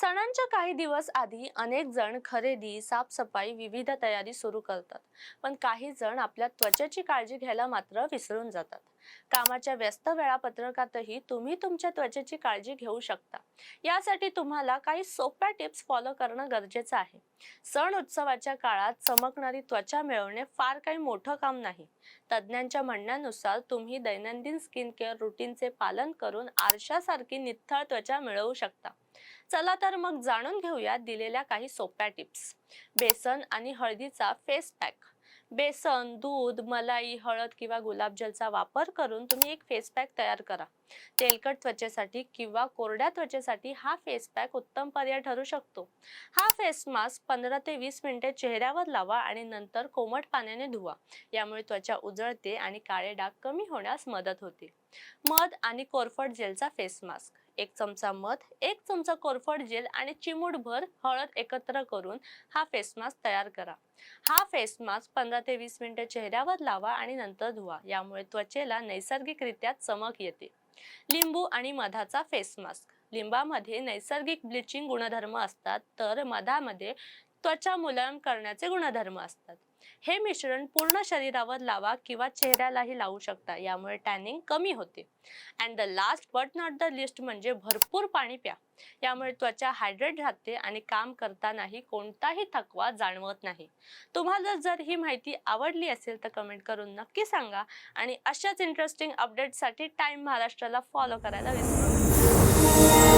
सणांच्या काही दिवस आधी अनेक जण खरेदी साफसफाई विविध तयारी सुरू करतात. पण काही जण आपल्या त्वचेची काळजी घ्यायला मात्र विसरून जातात. कामाच्या व्यस्त वेळापत्रकातही तुम्ही तुमच्या त्वचेची काळजी घेऊ शकता. यासाठी तुम्हाला काही सोप्या टिप्स फॉलो करणं गरजेचं आहे. सण उत्सवाच्या काळात चमकणारी त्वचा मिळवणे फार काही मोठं काम नाही. तज्ज्ञांच्या म्हणण्यानुसार तुम्ही दैनंदिन स्किन केअर रुटीनचे पालन करून आरशासारखी निथळ त्वचा मिळवू शकता. चला तर मग जाणून घेऊया दिलेल्या काही सोप्या टिप्स. बेसन आणि हळदीचा फेस पॅक बेसन दूध मलाई हळद किंवा गुलाबजलचा वापर करून तुम्ही एक फेस पॅक तयार करा. तेलकट त्वचेसाठी किंवा कोरड्या त्वचेसाठी हा फेस पॅक उत्तम पर्याय ठरू शकतो. हा फेस मास्क पंधरा ते वीस मिनिटे चेहऱ्यावर लावा आणि नंतर कोमट पाण्याने धुवा. यामुळे त्वचा उजळते आणि काळे डाग कमी होण्यास मदत होते. मध आणि कोरफड जेलचा फेस मास्क एक चमचा मध एक चमचा कोरफड जेल आणि चिमूटभर हळद एकत्र करून हा फेस मास्क तयार करा. हा फेस मास्क पंधरा ते वीस मिनिटे चेहऱ्यावर लावा आणि नंतर धुवा. यामुळे त्वचेला नैसर्गिकरित्या चमक येते. लिंबू आणि मधाचा फेस मास्क लिंबामध्ये नैसर्गिक ब्लिचिंग गुणधर्म असतात तर मधामध्ये त्वचा मुलायम करण्याचे गुणधर्म असतात. हे मिश्रण पूर्ण शरीरावर लावा किंवा चेहऱ्यालाही लावू शकता यामुळे टॅनिंग कमी होते. And the last but not the least म्हणजे भरपूर पाणी प्या. यामुळे त्वचा हायड्रेट राहते आणि काम करतानाही कोणताही थकवा जाणवत नाही. तुम्हाला जर ही माहिती आवडली असेल तर कमेंट करून नक्की सांगा आणि अशाच इंटरेस्टिंग अपडेटसाठी टाइम महाराष्ट्राला फॉलो करायला विसरू